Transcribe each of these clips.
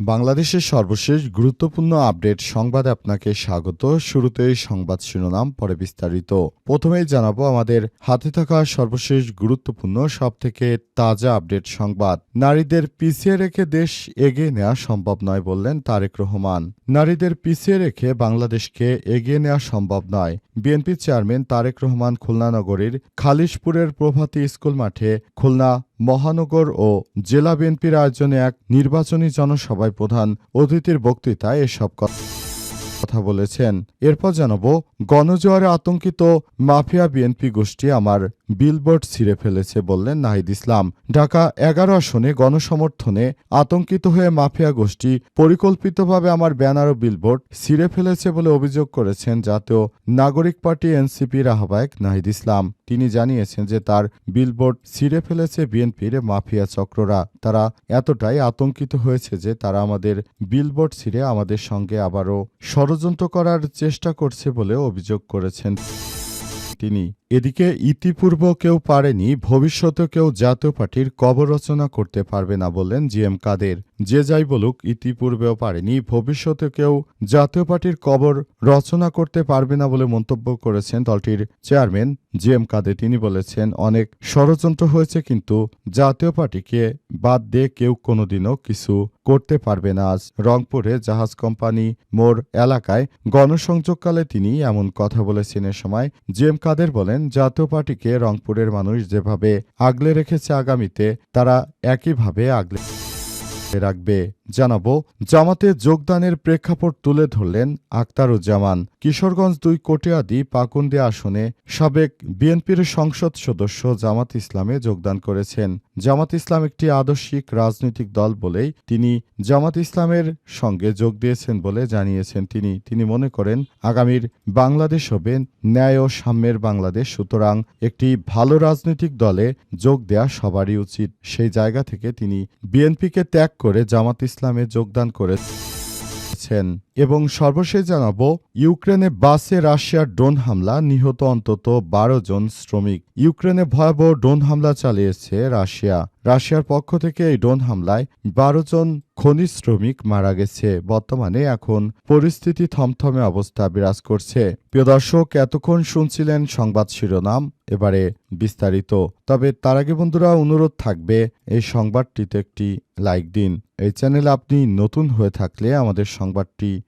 বাংলাদেশের সর্বশেষ গুরুত্বপূর্ণ আপডেট সংবাদে আপনাকে স্বাগত। শুরুতেই সংবাদ শিরোনাম, পরে বিস্তারিত। প্রথমেই জানাব আমাদের হাতে থাকা সর্বশেষ গুরুত্বপূর্ণ, সবথেকে তাজা আপডেট সংবাদ। নারীদের পিছিয়ে রেখে দেশ এগিয়ে নেওয়া সম্ভব নয় বললেন তারেক রহমান। নারীদের পিছিয়ে রেখে বাংলাদেশকে এগিয়ে নেওয়া সম্ভব নয়। বিএনপি চেয়ারম্যান তারেক রহমান খুলনা নগরীর খালিশপুরের প্রভাতী স্কুল মাঠে খুলনা মহানগর ও জেলা বিএনপির আয়োজনে এক নির্বাচনী জনসভায় প্রধান অতিথির বক্তৃতায় এসব কথা বলেছেন। এরপর জানাব, গণজোয়ারে আতঙ্কিত মাফিয়া বিএনপি গোষ্ঠী আমার বিলবোর্ড ছিঁড়ে ফেলেছে বললেন নাহিদ ইসলাম। ঢাকা এগারো আসনে গণসমর্থনে আতঙ্কিত হয়ে মাফিয়া গোষ্ঠী পরিকল্পিতভাবে আমার ব্যানার ও বিলবোর্ড ছিঁড়ে ফেলেছে বলে অভিযোগ করেছেন জাতীয় নাগরিক পার্টি এনসিপির আহ্বায়ক নাহিদ ইসলাম। তিনি জানিয়েছেন যে তার বিলবোর্ড ছিঁড়ে ফেলেছে বিএনপির মাফিয়া চক্ররা। তারা এতটাই আতঙ্কিত হয়েছে যে তারা আমাদের বিলবোর্ড ছিঁড়ে আমাদের সঙ্গে আবারও ষড়যন্ত্র করার চেষ্টা করছে বলে অভিযোগ করেছেন। তিনি, এদিকে ইতিপূর্ব কেউ পারেনি ভবিষ্যতে কেউ জাতীয় পার্টির কবর রচনা করতে পারবে না, বললেন জি এম কাদের। যে যাই বলুক, ইতিপূর্বেও পারেনি। ভবিষ্যতে কেউ জাতীয় পার্টির কবর রচনা করতে পারবে না বলে মন্তব্য করেছেন দলটির চেয়ারম্যান জি এম কাদের। তিনি বলেছেন, অনেক ষড়যন্ত্র হয়েছে, কিন্তু জাতীয় পার্টিকে বাদ দিয়ে কেউ কোনোদিনও কিছু করতে পারবে না। আজ রংপুরে জাহাজ কোম্পানি মোড় এলাকায় গণসংযোগকালে তিনি এমন কথা বলেছেন। এ সময় জি এম কাদের বলেন, জাতীয় পার্টিকে রংপুরের মানুষ যেভাবে আগলে রেখেছে আগামীতে, তারা একইভাবে আগলে রাখবে। জানাব, জামাতে যোগদানের প্রেক্ষাপট তুলে ধরলেন আক্তারুজ্জামান কিশোরগঞ্জ দুই কোটিয়াদি পাকুন্দি আসনে সাবেক বিএনপির সংসদ সদস্য জামাত ইসলামে যোগদান করেছেন। জামাত ইসলাম একটি আদর্শিক রাজনৈতিক দল বলেই তিনি জামাত ইসলামের সঙ্গে যোগ দিয়েছেন বলে জানিয়েছেন তিনি। তিনি মনে করেন, আগামীর বাংলাদেশ হবে ন্যায় ও সাম্যের বাংলাদেশ, সুতরাং একটি ভালো রাজনৈতিক দলে যোগ দেয়া সবারই উচিত। সেই জায়গা থেকে তিনি বিএনপিকে ত্যাগ করে জামাত ইসলামে যোগদান করেছেন। এবং সর্বশেষ জানাব, ইউক্রেনে বাসে রাশিয়ার ড্রোন হামলা, নিহত অন্তত বারো জন শ্রমিক। ইউক্রেনে ভয়াবহ ড্রোন হামলা চালিয়েছে রাশিয়া। রাশিয়ার পক্ষ থেকে এই ড্রোন হামলায় বারো জন খনিজ শ্রমিক মারা গেছে। বর্তমানে এখন পরিস্থিতি থমথমে অবস্থা বিরাজ করছে। প্রিয় দর্শক, এতক্ষণ শুনছিলেন সংবাদ শিরোনাম, এবারে বিস্তারিত। তবে তার আগে বন্ধুরা, অনুরোধ থাকবে, এই সংবাদটিতে একটি লাইক দিন। এই চ্যানেল আপনি নতুন হয়ে থাকলে আমাদের সংবাদটি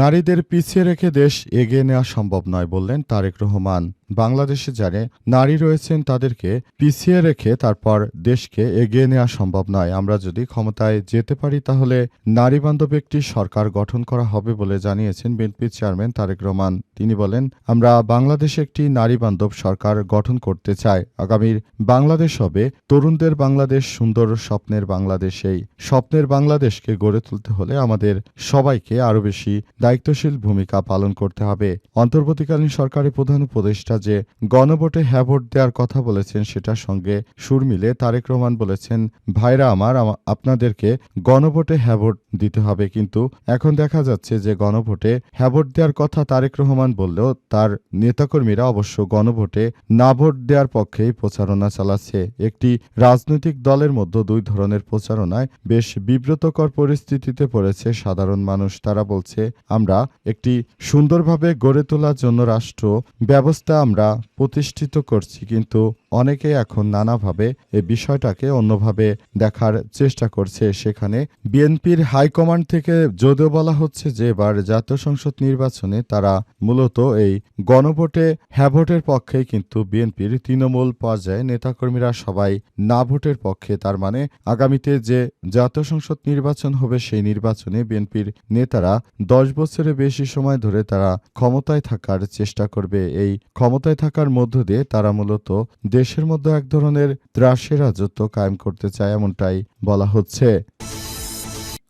নারীদের পিছিয়ে রেখে দেশ এগিয়ে নেওয়া সম্ভব নয় বললেন তারেক রহমান। বাংলাদেশে যারে নারী রয়েছেন তাদেরকে পিছিয়ে রেখে তারপর দেশকে এগিয়ে নেওয়া সম্ভব নয়। আমরা যদি ক্ষমতায় যেতে পারি তাহলে নারী বান্ধব একটি সরকার গঠন করা হবে বলে জানিয়েছেন বিএনপি চেয়ারম্যান তারেক রহমান। তিনি বলেন, আমরা বাংলাদেশে একটি নারী বান্ধব সরকার গঠন করতে চাই। আগামীর বাংলাদেশ হবে তরুণদের বাংলাদেশ, সুন্দর স্বপ্নের বাংলাদেশেই স্বপ্নের বাংলাদেশকে গড়ে তুলতে হলে আমাদের সবাইকে আরও বেশি দায়িত্বশীল ভূমিকা পালন করতে হবে। অন্তর্বর্তীকালীন সরকারের প্রধান উপদেষ্টা যে গণভোটে হ্যাঁ ভোট দেওয়ার কথা বলেছেন, সেটার সঙ্গে সুর মিলে তারেক রহমান বলেছেন, ভাইরা আমার আপনাদেরকে গণভোটে হ্যাঁ ভোট দিতে হবে। কিন্তু এখন দেখা যাচ্ছে যে গণভোটে হ্যাঁ ভোট দেওয়ার কথা তারেক রহমান বললেও তার নেতাকর্মীরা অবশ্য গণভোটে না ভোট দেওয়ার পক্ষেই প্রচারণা চালাচ্ছে। একটি রাজনৈতিক দলের মধ্যে দুই ধরনের প্রচারণায় বেশ বিব্রতকর পরিস্থিতিতে পড়েছে সাধারণ মানুষ। তারা বলছে আমরা একটি সুন্দরভাবে গড়ে তোলার জন্য রাষ্ট্র ব্যবস্থা আমরা প্রতিষ্ঠিত করছি, কিন্তু অনেকে এখন নানাভাবে এই বিষয়টাকে অন্যভাবে দেখার চেষ্টা করছে। সেখানে বিএনপির হাইকমান্ড থেকে যদিও বলা হচ্ছে যে এবার জাতীয় সংসদ নির্বাচনে তারা মূলত এই গণভোটে হ্যাভোটের পক্ষে, কিন্তু বিএনপির তৃণমূল পর্যায়ে নেতাকর্মীরা সবাই না ভোটের পক্ষে। তার মানে আগামীতে যে জাতীয় সংসদ নির্বাচন হবে, সেই নির্বাচনে বিএনপির নেতারা দশ বছরের বেশি সময় ধরে তারা ক্ষমতায় থাকার চেষ্টা করবে। এই ক্ষমতায় থাকার মধ্য দিয়ে তারা মূলত দেশের মধ্যে এক ধরনের ত্রাসের রাজত্ব কায়েম করতে চায়, এমনটাই বলা হচ্ছে।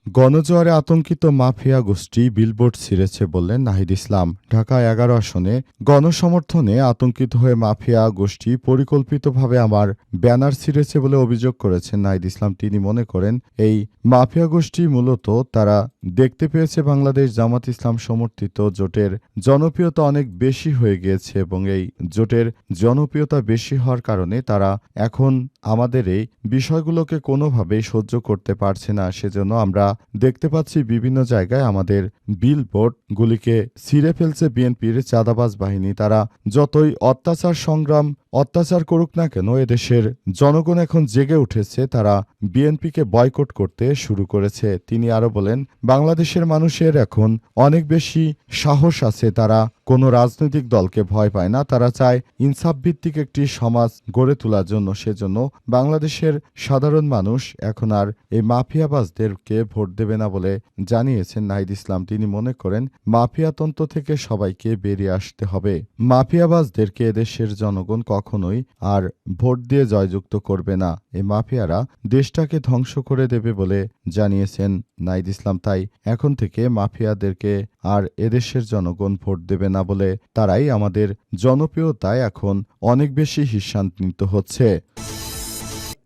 গণজোয়ারে আতঙ্কিত মাফিয়া গোষ্ঠী বিলবোর্ড ছিঁড়েছে বললেন নাহিদ ইসলাম। ঢাকা এগারো আসনে গণসমর্থনে আতঙ্কিত হয়ে মাফিয়া গোষ্ঠী পরিকল্পিতভাবে আমার ব্যানার ছিঁড়েছে বলে অভিযোগ করেছেন নাহিদ ইসলাম। তিনি মনে করেন, এই মাফিয়া গোষ্ঠী মূলত তারা দেখতে পেয়েছে বাংলাদেশ জামাত ইসলাম সমর্থিত জোটের জনপ্রিয়তা অনেক বেশি হয়ে গিয়েছে এবং এই জোটের জনপ্রিয়তা বেশি হওয়ার কারণে তারা এখন আমাদের এই বিষয়গুলোকে কোনোভাবেই সহ্য করতে পারছে না, সেজন্য আমরা দেখতে পাচ্ছি বিভিন্ন জায়গায় আমাদের বিলবোর্ডগুলিকে ছিঁড়ে ফেলছে বিএনপির চাঁদাবাজ বাহিনী। তারা যতই অত্যাচার সংগ্রাম, অত্যাচার করুক না কেন, এদেশের জনগণ এখন জেগে উঠেছে। তারা বিএনপিকে বয়কট করতে শুরু করেছে। তিনি আরও বলেন, বাংলাদেশের মানুষের এখন অনেক বেশি সাহস আছে। তারা কোনো রাজনৈতিক দলকে ভয় পায় না, তারা চায় ইনসাফ ভিত্তিক একটি সমাজ গড়ে তোলার জন্য, সেজন্য বাংলাদেশের সাধারণ মানুষ এখন আর এই মাফিয়াবাজদেরকে ভোট দেবে না বলে জানিয়েছেন নাহিদ ইসলাম। তিনি মনে করেন, মাফিয়াতন্ত্র থেকে সবাইকে বেরিয়ে আসতে হবে। মাফিয়াবাজদেরকে এদেশের জনগণ কখনোই আর ভোট দিয়ে জয়যুক্ত করবে না। এই মাফিয়ারা দেশটাকে ধ্বংস করে দেবে বলে জানিয়েছেন নাইদ ইসলাম। তাই এখন থেকে মাফিয়াদেরকে আর এদেশের জনগণ ভোট দেবে না বলে তারাই আমাদের জনপ্রিয়তায় এখন অনেক বেশি হিসান্বিত হচ্ছে।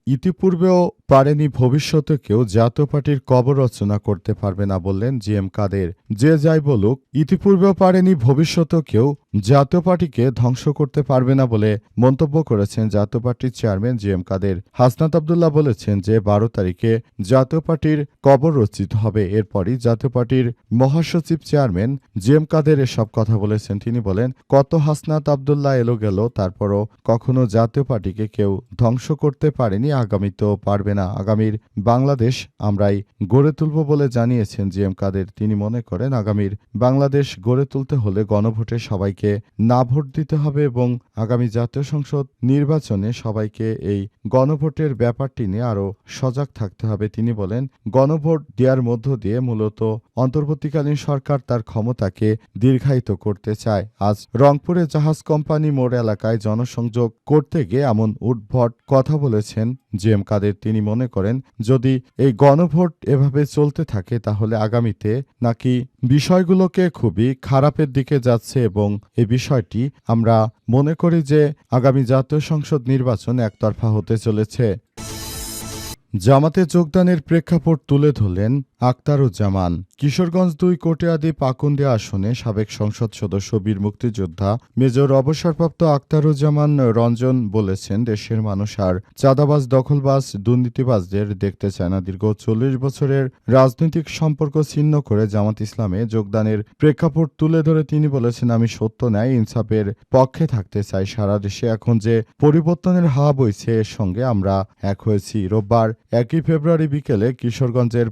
ইতিপূর্বেও পারেনি ভবিষ্যতে কেউ জাতীয় পার্টির কবর রচনা করতে পারবে না বললেন জি এম কাদের। যে যাই বলুক, ইতিপূর্বেও পারেনি ভবিষ্যতে কেউ জাতীয় পার্টিকে ধ্বংস করতে পারবে না বলে মন্তব্য করেছেন জাতীয় পার্টির chairman G M Quader. Hasnat Abdullah বলেছেন যে বারো তারিখে জাতীয় পার্টির কবর রচিত হবে। এরপরই জাতীয় পার্টির মহাসচিব চেয়ারম্যান জি এম কাদের এসব কথা বলেছেন। তিনি বলেন, কত হাসনাত আবদুল্লাহ এলো গেল, তারপরও কখনো জাতীয় পার্টিকে কেউ ধ্বংস করতে পারেনি, আগামীতেও পারবে না, আগামীর বাংলাদেশ আমরাই গড়ে তুলব বলে জানিয়েছেন জি এম কাদের। তিনি মনে করেন, আগামীর বাংলাদেশ গড়ে তুলতে হলে গণভোটে সবাইকে না ভোট দিতে হবে এবং আগামী জাতীয় সংসদ নির্বাচনে সবাইকে এই গণভোটের ব্যাপারটি নিয়ে আরও সজাগ থাকতে হবে। তিনি বলেন, গণভোট দেওয়ার মধ্য দিয়ে মূলত অন্তর্বর্তীকালীন সরকার তার ক্ষমতাকে দীর্ঘায়িত করতে চায়। আজ রংপুরে জাহাজ কোম্পানি মোড় এলাকায় জনসংযোগ করতে গিয়ে এমন উদ্ভট কথা বলেছেন জি এম কাদের। তিনি মনে করেন, যদি এই গণভোট এভাবে চলতে থাকে, তাহলে আগামীতে নাকি বিষয়গুলোকে খুবই খারাপের দিকে যাচ্ছে এবং এই বিষয়টি আমরা মনে করি যে আগামী জাতীয় সংসদ নির্বাচন একতরফা হতে চলেছে। জামাতে যোগদানের প্রেক্ষাপট তুলে ধরলেন আক্তারুজ্জামান কিশোরগঞ্জ দুই কোটিয়াদি পাকুন্দিয়া আসনে সাবেক সংসদ সদস্য বীর মুক্তিযোদ্ধা মেজর অবসরপ্রাপ্ত আক্তারুজ্জামান রঞ্জন বলেছেন, দেশের মানুষ আর চাঁদাবাজ, দখলবাজ, দুর্নীতিবাজদের দেখতে চায় না। দীর্ঘ চল্লিশ বছরের রাজনৈতিক সম্পর্ক ছিন্ন করে জামাত ইসলামে যোগদানের প্রেক্ষাপট তুলে ধরে তিনি বলেছেন, আমি সত্য ন্যায় ইনসাফের পক্ষে থাকতে চাই সারা দেশে। এখন যে পরিবর্তনের হাওয়া বইছে, এর সঙ্গে আমরা এক হয়েছি। রোববার একই ফেব্রুয়ারি বিকেলে কিশোরগঞ্জের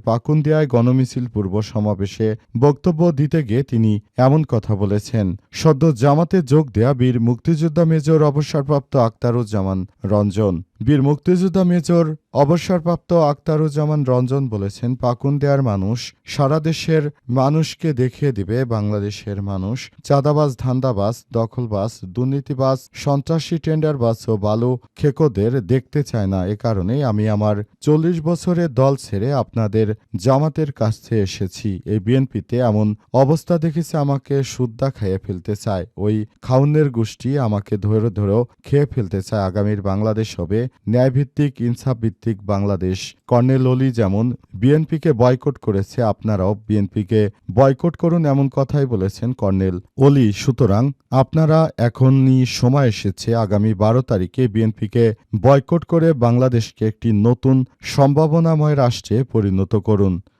পাকুন্দিয়ায় গণমিছিল পূর্ব সমাবেশে বক্তব্য দিতে গিয়ে তিনি এমন কথা বলেছেন। সদ্য জামাতে যোগ দেয়া বীর মুক্তিযোদ্ধা মেজর অবসরপ্রাপ্ত আক্তারুজ্জামান রঞ্জন। বীর মুক্তিযোদ্ধা মেজর অবসরপ্রাপ্ত আক্তারুজ্জামান রঞ্জন বলেছেন, পাকুন্দিয়ার মানুষ সারা দেশের মানুষকে দেখিয়ে দিবে, বাংলাদেশের মানুষ চাঁদাবাজ, ধান্দাবাজ, দখলবাজ, দুর্নীতিবাজ, সন্ত্রাসী, টেন্ডারবাজ ও বালু খেকোদের দেখতে চায় না। এ কারণেই আমি আমার চল্লিশ বছরের দল ছেড়ে আপনাদের জামাতের কাছে এসেছি। এই বিএনপিতে এমন অবস্থা দেখেছে, আমাকে সুদ্দা খাইয়ে ফেলতে চায়। ওই খাউনের গোষ্ঠী আমাকে ধরে ধরেও খেয়ে ফেলতে চায়। আগামীর বাংলাদেশ হবে ন্যায়ভিত্তিক, ইনসাফভিত্তিক বাংলাদেশ। কর্নেল অলি যেমন বিএনপিকে বয়কট করেছে, আপনারাও বিএনপিকে বয়কট করুন এমন কথাই বলেছেন কর্নেল অলি। সুতরাং আপনারা এখনই সময় এসেছে আগামী বারো তারিখে বিএনপিকে বয়কট করে বাংলাদেশকে একটি নতুন সম্ভাবনাময় রাষ্ট্রে পরিণত করুন।